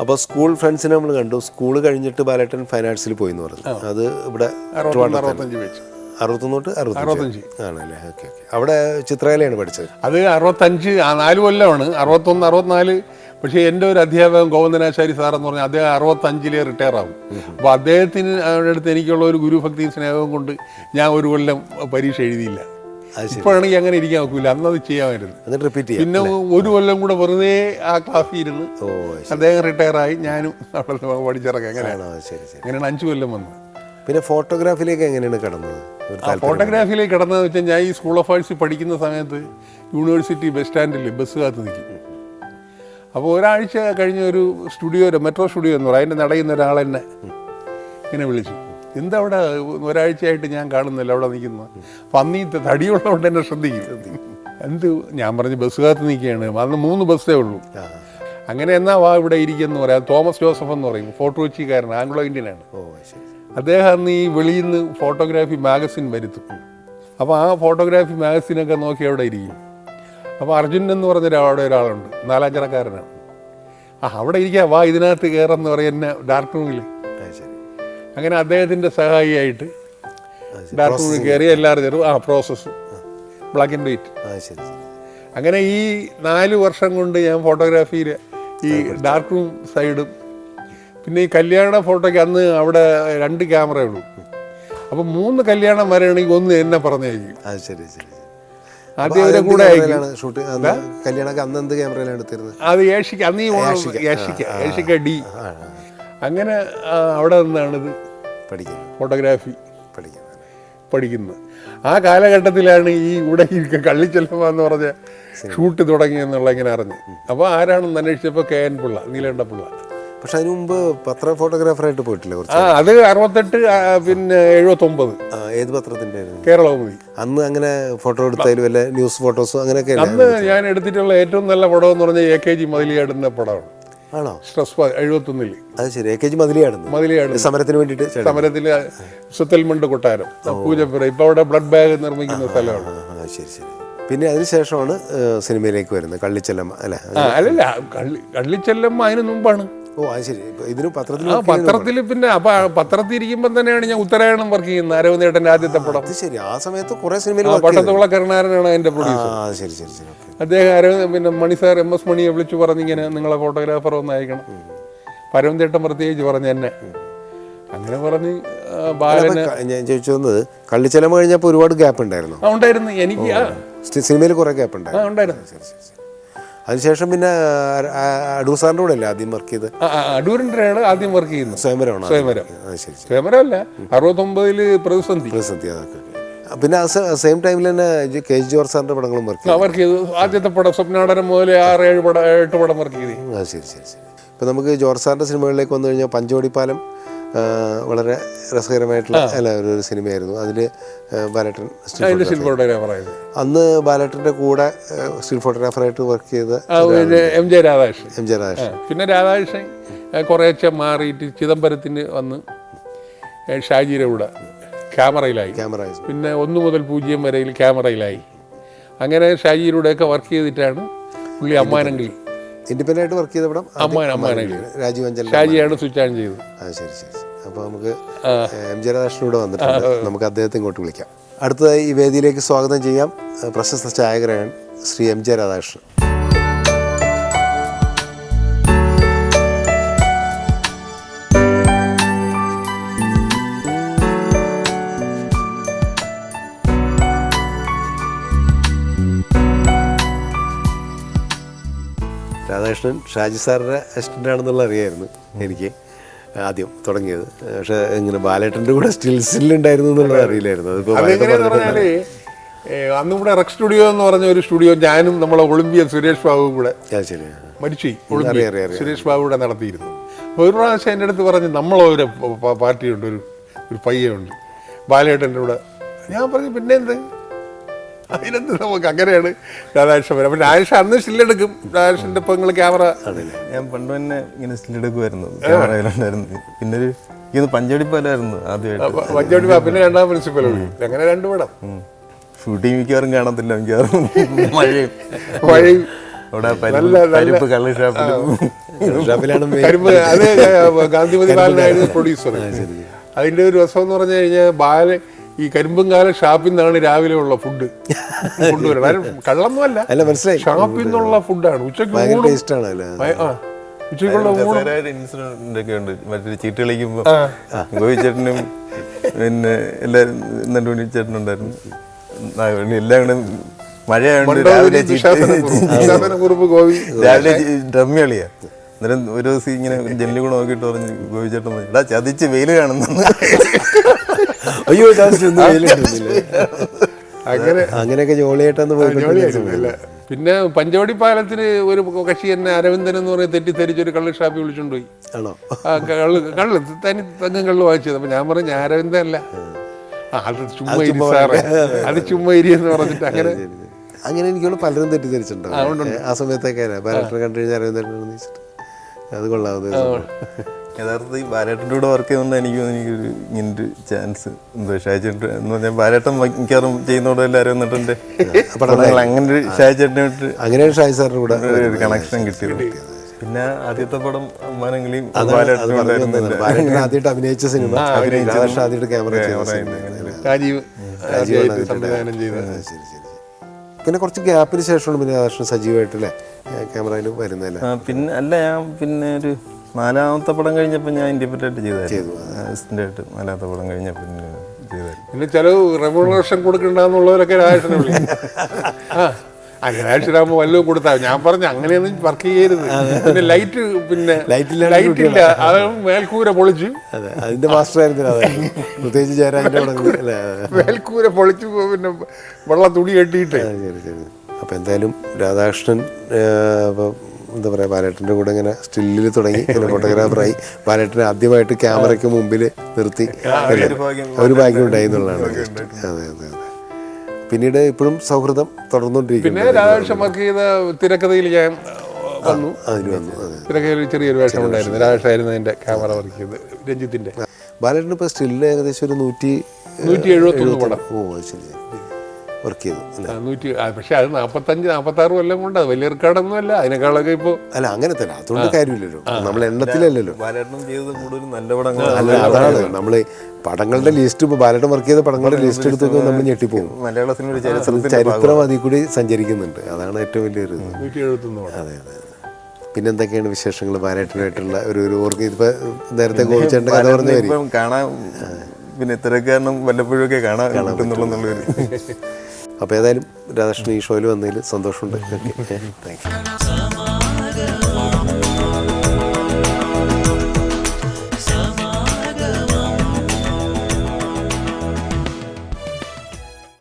അപ്പോൾ സ്കൂൾ ഫ്രണ്ട്സിനെ നമ്മൾ കണ്ടു. സ്കൂൾ കഴിഞ്ഞിട്ട് ബാലേട്ടൻ ഫൈൻ ആർട്സിൽ പോയി എന്ന് പറഞ്ഞു. അത് ഇവിടെ അറുപത്തൊന്ന് അറുപത്തഞ്ച് തൊട്ട് ആണല്ലേ? Okay okay. അവിടെ ചിത്രകലയാണ് പഠിച്ചത്. അത് അറുപത്തഞ്ച് ആ നാല് കൊല്ലമാണ്. അറുപത്തൊന്ന് അറുപത്തിനാല്. പക്ഷേ എന്റെ ഒരു അധ്യാപകൻ ഗോവിന്ദനാശാരി സാർ എന്ന് പറഞ്ഞാൽ അദ്ദേഹം അറുപത്തഞ്ചിലെ റിട്ടയർ ആവും. അപ്പോൾ അദ്ദേഹത്തിന് അവരുടെ അടുത്ത് എനിക്കുള്ള ഒരു ഗുരുഭക്തി സ്നേഹവും കൊണ്ട് ഞാൻ ഒരു കൊല്ലം പരീക്ഷ എഴുതിയില്ല. ഇപ്പോഴാണെങ്കിൽ അങ്ങനെ ഇരിക്കാൻ നോക്കില്ല അത് ചെയ്യാമായിരുന്നു. എന്നിട്ട് റിപ്പീറ്റ് പിന്നെ ഒരു കൊല്ലം കൂടെ വെറുതെ ആ ക്ലാസ്സിൽ ഇരുന്ന് അദ്ദേഹം റിട്ടയർ ആയി ഞാനും അവിടെ പഠിച്ചിറങ്ങി. അങ്ങനെയാണ് ശരി ശരി. അങ്ങനെയാണ് അഞ്ച് കൊല്ലം വന്നത്. പിന്നെ ഫോട്ടോഗ്രാഫിയിലേക്ക് എങ്ങനെയാണ് കടന്നത്? ഫോട്ടോഗ്രാഫിയിലേക്ക് കടന്നതെന്ന് വെച്ചാൽ ഞാൻ ഈ സ്കൂൾ ഓഫ് ആർട്സ് പഠിക്കുന്ന സമയത്ത് യൂണിവേഴ്സിറ്റി ബസ് സ്റ്റാൻഡിൽ ബസ് കാത്ത് നിൽക്കും. അപ്പോൾ ഒരാഴ്ച കഴിഞ്ഞ ഒരു സ്റ്റുഡിയോ മെട്രോ സ്റ്റുഡിയോ എന്ന് പറയും. അതിന്റെ നടയുന്ന ഒരാൾ എന്നെ ഇങ്ങനെ വിളിച്ചു. എന്താ അവിടെ ഒരാഴ്ചയായിട്ട് ഞാൻ കാണുന്നില്ല അവിടെ നിൽക്കുന്നത് അപ്പം അന്ന് ഈ തടിയുള്ളതുകൊണ്ട് എന്നെ ശ്രദ്ധിക്കും എന്ത് ഞാൻ പറഞ്ഞ് ബസ് കാത്ത് നിൽക്കുകയാണ്. അന്ന് മൂന്ന് ബസ്സേ ഉള്ളൂ. അങ്ങനെ എന്നാ വാ ഇവിടെ ഇരിക്കുന്നു പറയാം. തോമസ് ജോസഫ് എന്ന് പറയും ഫോട്ടോ കൊച്ചിക്കാരൻ ആംഗ്ലോ ഇന്ത്യനാണ്. അദ്ദേഹം അന്ന് ഈ വെളിയിൽ നിന്ന് ഫോട്ടോഗ്രാഫി മാഗസിൻ വരുത്തും. അപ്പോൾ ആ ഫോട്ടോഗ്രാഫി മാഗസിനൊക്കെ നോക്കി അവിടെ ഇരിക്കും. അപ്പോൾ അർജുൻ എന്ന് പറഞ്ഞ അവിടെ ഒരാളുണ്ട് നാലാഞ്ചരക്കാരനാണ്. ആ അവിടെ ഇരിക്കുക വാ ഇതിനകത്ത് കയറെന്ന് പറയും എന്നെ ഡാർക്ക് റൂമിൽ അങ്ങനെ അദ്ദേഹത്തിന്റെ സഹായിയായിട്ട് ഡാർക്ക് റൂമിൽ കയറി എല്ലാവരും തരും ആ പ്രോസസ്സ് ബ്ലാക്ക് ആൻഡ് വൈറ്റ് അങ്ങനെ ഈ നാല് വർഷം കൊണ്ട് ഞാൻ ഫോട്ടോഗ്രാഫിയിൽ ഈ ഡാർക്ക് റൂം സൈഡും പിന്നെ ഈ കല്യാണ ഫോട്ടോയ്ക്ക് അന്ന് അവിടെ രണ്ട് ക്യാമറ ഉള്ളൂ. അപ്പം മൂന്ന് കല്യാണം വരെയാണെങ്കിൽ ഒന്ന് എന്നെ പറഞ്ഞയക്കും അത് ശരി ശരി. ആദ്യം കൂടെ ഷൂട്ട് അന്ന് കല്യാണമൊക്കെ അന്ന് എന്ത് ക്യാമറയിലാണ് എടുത്തിരുന്നത്? അത് ഏഷിക്ക. അന്ന് ഈ ഏഷിക്ക. ഏഷിക്ക. ഡി. അങ്ങനെ അവിടെ നിന്നാണിത് പഠിക്കുന്നത്. പഠിക്കുന്നു ഫോട്ടോഗ്രാഫി പഠിക്കുന്നത്. പഠിക്കുന്നത്. ആ കാലഘട്ടത്തിലാണ് ഈ ഇവിടെ ഈ കള്ളിച്ചെല്ലമ്മ എന്ന് പറഞ്ഞ ഷൂട്ട് തുടങ്ങിയെന്നുള്ള ഇങ്ങനെ അറിഞ്ഞു. അപ്പോൾ ആരാണെന്ന് അന്വേഷിച്ചപ്പോൾ കെ എൻ പിള്ള നീലകണ്ഠ പിള്ള പക്ഷെ അതിനു മുമ്പ് പത്ര ഫോട്ടോഗ്രാഫറായിട്ട് പോയിട്ടില്ല കുറച്ച് ആ അത് അറുപത്തെട്ട് പിന്നെ എഴുപത്തൊമ്പത്. ഏത് പത്രത്തിന്റെ ആയിരുന്നു? കേരളകൗമുദി അന്ന് അങ്ങനെ ഫോട്ടോ എടുത്തതിൽ വല്ല ന്യൂസ് ഫോട്ടോസോ അങ്ങനെയൊക്കെ? അന്ന് ഞാൻ എടുത്തിട്ടുള്ള ഏറ്റവും നല്ല പടം എന്ന് പറഞ്ഞാൽ എ കെ ജി മതിലിയാടുന്ന പടമാണ്. ആണോ? സ്ട്രെസ് എഴുപത്തൊന്നിൽ. അത് ശരി. എ കെ ജി മതിലിയാടുന്നു. മതിലിയാണ് സമരത്തിന് വേണ്ടിയിട്ട് സമരത്തിൽ സുത്തൽമണ്ട് കൊട്ടാരം. പൂജപ്പുര ഇപ്പൊ അവിടെ ബ്ലഡ് ബാഗ് നിർമ്മിക്കുന്ന സ്ഥലമാണ്. ശരി ശരി. പിന്നെ അതിനുശേഷമാണ് സിനിമയിലേക്ക് വരുന്നത്. കള്ളിച്ചെല്ലമ്മ അല്ലേ? അല്ലല്ല. കള്ളി കള്ളിച്ചെല്ലമ്മ അതിന് മുമ്പാണ്. ഓ അത് ശരി. ഇതിന് പത്രത്തിൽ ആ പത്രത്തിൽ പിന്നെ അപ്പൊ പത്രത്തിൽ ഇരിക്കുമ്പോൾ തന്നെയാണ് ഞാൻ ഉത്തരായണം വർക്ക് ചെയ്യുന്നത്. അരവിന്ദേട്ടന്റെ ആദ്യത്തെ പടം. അത് ശരി. ആ സമയത്ത് കുറെ സിനിമയിൽ പട്ടത്തുള്ള കരുണാരനാണ് എന്റെ പ്രൊഡ്യൂസർ ശരി ശരി ശരി. അദ്ദേഹം അരവിന്ദ് പിന്നെ മണി സാർ എം എസ് മണിയെ വിളിച്ചു പറഞ്ഞിങ്ങനെ നിങ്ങളെ ഫോട്ടോഗ്രാഫർ ഒന്ന് അയക്കണം. പരവന്തേട്ടൻ പ്രത്യേകിച്ച് പറഞ്ഞു എന്നെ. അങ്ങനെ പറഞ്ഞ് ബാലന് ഞാൻ ചോദിച്ചു വന്നത് കഴിഞ്ഞപ്പോൾ ഒരുപാട് ഗ്യാപ്പ് ഉണ്ടായിരുന്നു? ഉണ്ടായിരുന്നു. എനിക്ക് സിനിമയിൽ കുറെ ഗ്യാപ്പ് ഉണ്ടായിരുന്നു. ഉണ്ടായിരുന്നു. ശരി ശരി. അതിനുശേഷം പിന്നെ അടൂർ സാറിന്റെ കൂടെ അല്ലേ ആദ്യം വർക്ക് ചെയ്ത് അടൂരിന്റെയാണ് ആദ്യം വർക്ക് ചെയ്യുന്നത്. സ്വയംവരം സ്വയംവരം. അല്ല ശരി അറുപത്തൊമ്പതിൽ പ്രതിസന്ധി. പ്രതിസന്ധി അതൊക്കെ പിന്നെ സെയിം ടൈമിൽ തന്നെ കെ ജി ജോർജ് സാറിന്റെ പടങ്ങളും വർക്ക് ചെയ്തു. വർക്ക് ചെയ്തു. ആദ്യത്തെ പടം സ്വപ്നാടനം മുതൽ ആറ് ഏഴ് പടം എട്ട് പടം വർക്ക് ചെയ്തു. ശരി ശരി ശരി. ഇപ്പം നമുക്ക് ജോർജ് സാറിന്റെ സിനിമകളിലേക്ക് വന്നു കഴിഞ്ഞാൽ പഞ്ചവടിപ്പാലം ആ, വളരെ രസകരമായിട്ടുള്ള അല്ല ഒരു സിനിമയായിരുന്നു. അതിൽ ബാലേട്ടൻ സ്റ്റിൽ അതിന്റെ അന്ന് ബാലേട്ടന്റെ കൂടെ സ്റ്റിൽ ഫോട്ടോഗ്രാഫറായിട്ട് വർക്ക് ചെയ്ത M J Radhakrishnan. M J Radhakrishnan. പിന്നെ രാധാകൃഷ്ണൻ കുറേശ്ശെ മാറിയിട്ട് ചിദംബരത്തിന് വന്ന് ഷാജിയുടെ കൂടെ ക്യാമറയിലായി. ക്യാമറ പിന്നെ ഒന്ന് മുതൽ പൂജ്യം വരെയിൽ ക്യാമറയിലായി. അങ്ങനെ ഷാജിയിലൂടെയൊക്കെ വർക്ക് ചെയ്തിട്ടാണ് പുള്ളി അമ്മാനെങ്കിൽ ഇൻഡിപെൻഡന്റ് ആയിട്ട് വർക്ക് ചെയ്ത പടം അമ്മാൻ അമ്മാനങ്കിൽ രാജീവ് അഞ്ചൽ ഷാജിയാണ് സ്വിച്ച് ഓൺ ചെയ്തത്. ആ ശരി ശരി. അപ്പോൾ നമുക്ക് എം ജെ രാധാകൃഷ്ണൻ ഇവിടെ വന്നിട്ടുണ്ട് നമുക്ക് അദ്ദേഹത്തെ ഇങ്ങോട്ട് വിളിക്കാം. അടുത്തതായി ഈ വേദിയിലേക്ക് സ്വാഗതം ചെയ്യാം പ്രശസ്ത ഛായാഗ്രഹൻ ശ്രീ എം ജെ രാധാകൃഷ്ണൻ. രാധാകൃഷ്ണൻ ഷാജി സാറിന്റെ അസിസ്റ്റന്റ് ആണെന്നുള്ള അറിയായിരുന്നു എനിക്ക്. ആദ്യം തുടങ്ങിയത്. പക്ഷെ ഇങ്ങനെ ബാലേട്ടന്റെ കൂടെ സ്റ്റിൽസിൽ ഉണ്ടായിരുന്നു എന്നുള്ളത് അറിയില്ലായിരുന്നു. അതിപ്പോൾ അന്ന് ഇവിടെ റെക് സ്റ്റുഡിയോ എന്ന് പറഞ്ഞ ഒരു സ്റ്റുഡിയോ ഞാനും നമ്മളെ ഒളിമ്പിയൻ സുരേഷ് ബാബു കൂടെ മരിച്ചു. സുരേഷ് ബാബു കൂടെ നടത്തിയിരുന്നു. അപ്പോൾ ഒരു പ്രാവശ്യം എന്റെ അടുത്ത് പറഞ്ഞ് നമ്മളൊരു ഒരു പാർട്ടിയുണ്ട് ഒരു ഒരു പയ്യുണ്ട് ബാലേട്ടന്റെ കൂടെ. ഞാൻ പറഞ്ഞു പിന്നെ എന്ത് അതിനെന്ത് നമുക്ക് അങ്ങനെയാണ് രാധാകൃഷ്ണൻ വരാം അപ്പം രാധാകൃഷ്ണൻ അന്ന് സ്റ്റില്ലെടുക്കും രാധാകൃഷ്ണന്റെ ഇപ്പം നിങ്ങൾ ക്യാമറ ഞാൻ പണ്ട് തന്നെ ഇങ്ങനെ സ്റ്റില്ലെടുക്കുമായിരുന്നു ക്യാമറയിലുണ്ടായിരുന്നു പിന്നെ ഒരു ഇത് പഞ്ചവടിപ്പാലായിരുന്നു ആദ്യമായിട്ട്. വഞ്ചോടി പിന്നെ രണ്ടാം പ്രിൻസിപ്പൽ അങ്ങനെ രണ്ട് പടം. ഷൂട്ടിങ് മിക്കവാറും കാണത്തില്ല മിക്കവാറും. മഴയും അത് ഗാന്ധിമതി ബാലനായിരുന്നു പ്രൊഡ്യൂസർ അതിന്റെ ഒരു രസം എന്ന് പറഞ്ഞു കഴിഞ്ഞാൽ ബാലൻ ഈ കരിമ്പും കാല ഷാപ്പിൽ നിന്നാണ് രാവിലെ ഉള്ള ഫുഡ് കൊണ്ടുവരണം കള്ളൊന്നുമല്ല. അല്ല മനസ്സിലായി. ഷാപ്പിൽ നിന്നുള്ള ഫുഡാണ് ഉച്ചയ്ക്ക് ഉച്ചയ്ക്കുള്ള ഇൻസിഡന്റ് ഒക്കെ ഉണ്ട്. മറ്റൊരു ചീട്ട് കളിക്കുമ്പോ ഗോപി ചേട്ടനും പിന്നെ ചേട്ടനുണ്ടായിരുന്നു എല്ലാം കൂടെ രാവിലെ കളിയാ അന്നേരം ഒരു ദിവസം ഇങ്ങനെ ജനലിൽ കൂടെ നോക്കിയിട്ട് പറഞ്ഞു ഗോപി ചേട്ടൻ പറഞ്ഞു, എടാ ചതിച്ച് വെയിൽ കാണുന്നു. അയ്യോ. അങ്ങനെ അങ്ങനെയൊക്കെ ജോളിയായിട്ടൊന്ന് പോയി പിന്നെ പഞ്ചവടി പാലത്തിന് ഒരു കക്ഷി എന്നെ അരവിന്ദൻ എന്ന് പറഞ്ഞ തെറ്റിദ്ധരിച്ച് ഒരു കള്ള് ഷാപ്പിൽ വിളിച്ചോണ്ട് പോയി. ആണോ? കള്ളു കള്ള് തനി തങ്ങും കള്ള് വാങ്ങിച്ചത്. അപ്പൊ ഞാൻ പറഞ്ഞു ഞാൻ അരവിന്ദൻ അല്ല അത് ചുമ്മാ ഇരി സാറേ. അത് ചുമ്മാ ഇരി എന്ന് പറഞ്ഞിട്ട് അങ്ങനെ അങ്ങനെ എനിക്ക് പലരും തെറ്റിദ്ധരിച്ചിട്ടുണ്ടാവും ആ സമയത്തൊക്കെ ബാലറ്റർ കണ്ടു കഴിഞ്ഞാൽ അരവിന്ദൻ അത് കൊള്ളാവുന്ന യഥാർത്ഥത്തിൽ ഈ ബാലേട്ടന്റെ കൂടെ വർക്ക് ചെയ്യുന്നത് എനിക്ക് എനിക്കൊരു ഇങ്ങനൊരു ചാൻസ് എന്തോ ഷാജേട്ടൻ എന്ന് പറഞ്ഞാൽ ബാലേട്ടൻ മിക്കവാറും ചെയ്യുന്നതോടെ എല്ലാവരും വന്നിട്ടുണ്ട് പടങ്ങൾ അങ്ങനെ ഒരു ഷാജേട്ടനായിട്ട് അങ്ങനെയാണ് ഷാജി സാറിന്റെ കൂടെ ഒരു കണക്ഷൻ കിട്ടിയത്. പിന്നെ ആദ്യത്തെ പടം അമ്മാനെങ്കിലും. ആദ്യമായിട്ട് അഭിനയിച്ച സിനിമ ആദ്യമായിട്ട് ക്യാമറ രാജീവ് സംവിധാനം ചെയ്ത ശരി ശരി. പിന്നെ കുറച്ച് ഗ്യാപ്പിന് ശേഷമാണ് പിന്നെ രാധാകൃഷ്ണൻ സജീവമായിട്ടല്ലേ ക്യാമറയിൽ വരുന്നതല്ലേ? പിന്നെ അല്ല ഞാൻ പിന്നെ ഒരു നാലാമത്തെ പടം കഴിഞ്ഞപ്പോൾ ഞാൻ ഇൻഡിപെൻഡന്റ് ചെയ്തായിരുന്നു. അസിസ്റ്റന്റ് ആയിട്ട് നാലാമത്തെ പടം കഴിഞ്ഞപ്പോൾ പിന്നെ ചെയ്തായിരുന്നു. പിന്നെ ചില റെവല്യൂഷൻ കൊടുക്കണ്ടെന്നുള്ളവരൊക്കെ രാജേഷനെ അങ്ങനെ വല്ലതും കൊടുത്താ ഞാൻ പറഞ്ഞു അങ്ങനെയൊന്നും വർക്ക് ചെയ്യരുത്. പിന്നെ ലൈറ്റ് പിന്നെ ലൈറ്റ് ഇല്ല. അത് മേൽക്കൂര പൊളിച്ചു. അതെ. അതിന്റെ മാസ്റ്റർ ആയിരുന്നു പ്രത്യേകിച്ച് ജയരാജന്റെ മേൽക്കൂര പൊളിച്ചു പിന്നെ വെള്ള തുണി കെട്ടിയിട്ട്. അപ്പൊ എന്തായാലും രാധാകൃഷ്ണൻ എന്താ പറയുക ബാലേട്ടന്റെ കൂടെ ഇങ്ങനെ സ്റ്റില്ലിൽ തുടങ്ങി. ഇങ്ങനെ ഫോട്ടോഗ്രാഫറായി ബാലേട്ടനെ ആദ്യമായിട്ട് ക്യാമറയ്ക്ക് മുമ്പിൽ നിർത്തി. ഒരു ഭാഗ്യം ഉണ്ടായി. എന്നുള്ളതാണ് അതെ അതെ അതെ. പിന്നീട് ഇപ്പോഴും സൗഹൃദം പിന്നെ തുടർന്നുകൊണ്ടിരിക്കുന്നു രാധാകൃഷ്ണൻ വർക്ക് ചെയ്ത തിരക്കഥയിൽ ഞാൻ വന്നു. അതിന് വന്നു അതെ. തിരക്കഥയിൽ ചെറിയൊരു വേഷം ഉണ്ടായിരുന്നു. രാധാകൃഷ്ണായിരുന്നു എന്റെ ക്യാമറ വർക്ക് ചെയ്ത് രഞ്ജിത്തിന്റെ. ബാലേട്ടൻ ഇപ്പോൾ സ്റ്റില്ല് ഏകദേശം ഒരു നൂറ്റി നൂറ്റി എഴുപത്തി പടം. ഓ ശരി ശരി. വർക്ക് ചെയ്തു നൂറ്റി ആ, അത് നാൽപ്പത്തഞ്ച് നാൽപ്പത്താറ് കൊല്ലം കൊണ്ട് അത് വലിയ റെക്കോർഡൊന്നും അല്ല അതിനേക്കാളൊക്കെ ഇപ്പോൾ അല്ല അങ്ങനെ തന്നെ. അതുകൊണ്ട് കാര്യമില്ലല്ലോ. നമ്മൾ എണ്ണത്തിലല്ലല്ലോ. ബാലേട്ടനും ചെയ്തത് കൂടുതലും നല്ല പടങ്ങൾ അല്ല അതാണ്. നമ്മൾ പടങ്ങളുടെ ലിസ്റ്റ് ഇപ്പോൾ ബാലേട്ടൻ വർക്ക് ചെയ്ത പടങ്ങളുടെ ലിസ്റ്റ് എടുത്തൊക്കെ നമ്മൾ ഞെട്ടിപ്പോകും. മലയാള സിനിമ ചരിത്രം അതിൽ കൂടി സഞ്ചരിക്കുന്നുണ്ട്. അതാണ് ഏറ്റവും വലിയൊരു അതെ അതെ പിന്നെ എന്തൊക്കെയാണ് വിശേഷങ്ങൾ ബാലേട്ടനായിട്ടുള്ള ഒരു ഒരു ഓർക്ക് ഇതിപ്പോ നേരത്തെ കോവിച്ചേണ്ട കഥ പറഞ്ഞു കാണാൻ പിന്നെ തിരക്കാരണം വല്ലപ്പോഴും ഒക്കെ കാണാൻ കിട്ടുന്നുള്ളൊരു അപ്പോൾ ഏതായാലും രാധാകൃഷ്ണൻ ഈ ഷോയിൽ വന്നതിൽ സന്തോഷമുണ്ട്. Thank you